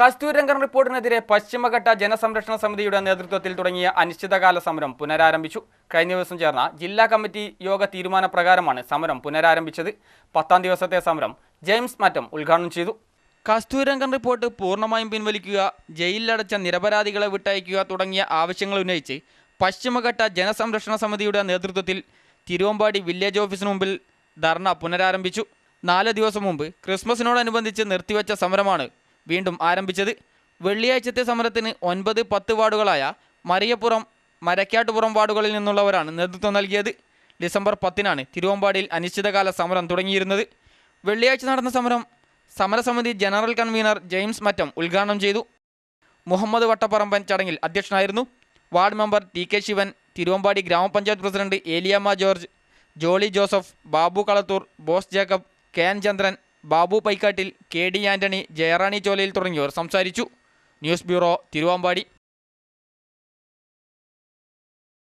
കസ്തൂരംഗൻ റിപ്പോർട്ടിനെതിരെ പശ്ചിമഘട്ട ജനസംരക്ഷണ സമിതിയുടെ നേതൃത്വത്തിൽ തുടങ്ങിയ അനിശ്ചിതകാല സമരം പുനരാരംഭിച്ചു. കഴിഞ്ഞ ദിവസം ചേർന്ന ജില്ലാ കമ്മിറ്റി യോഗ തീരുമാനപ്രകാരമാണ് സമരം പുനരാരംഭിച്ചത്. പത്താം ദിവസത്തെ സമരം ജെയിംസ് മാറ്റം ഉദ്ഘാടനം ചെയ്തു. കസ്തൂരംഗൻ റിപ്പോർട്ട് പൂർണമായും പിൻവലിക്കുക ജയിലിലടച്ച നിരപരാധികളെ വിട്ടയക്കുക തുടങ്ങിയ ആവശ്യങ്ങൾ ഉന്നയിച്ച് പശ്ചിമഘട്ട ജനസംരക്ഷണ സമിതിയുടെ നേതൃത്വത്തിൽ തിരുവമ്പാടി വില്ലേജ് ഓഫീസിന് മുമ്പിൽ ധർണ പുനരാരംഭിച്ചു. നാല് ദിവസം മുമ്പ് ക്രിസ്മസിനോടനുബന്ധിച്ച് നിർത്തിവെച്ച സമരമാണ് വീണ്ടും ആരംഭിച്ചത്. വെള്ളിയാഴ്ചത്തെ സമരത്തിന് ഒൻപത് പത്ത് വാർഡുകളായ മറിയപ്പുറം മരക്കാട്ടുപുറം വാർഡുകളിൽ നിന്നുള്ളവരാണ് നേതൃത്വം നൽകിയത്. ഡിസംബർ പത്തിനാണ് തിരുവമ്പാടിയിൽ അനിശ്ചിതകാല സമരം തുടങ്ങിയിരുന്നത്. വെള്ളിയാഴ്ച നടന്ന സമരം സമരസമിതി ജനറൽ കൺവീനർ ജെയിംസ് മറ്റം ഉദ്ഘാടനം ചെയ്തു. മുഹമ്മദ് വട്ടപ്പറമ്പൻ ചടങ്ങിൽ അധ്യക്ഷനായിരുന്നു. Ward member T K Sivan Thiruvambady ഗ്രാമപഞ്ചായത്ത് president Eliyamma George Jolly Joseph Babu Kalathur Bose Jacob K N Chandran Babu Paikkattil K D Antony Jayarani Cholayil തുടങ്ങിയവർ സംസാരിച്ചു. News bureau Thiruvambady.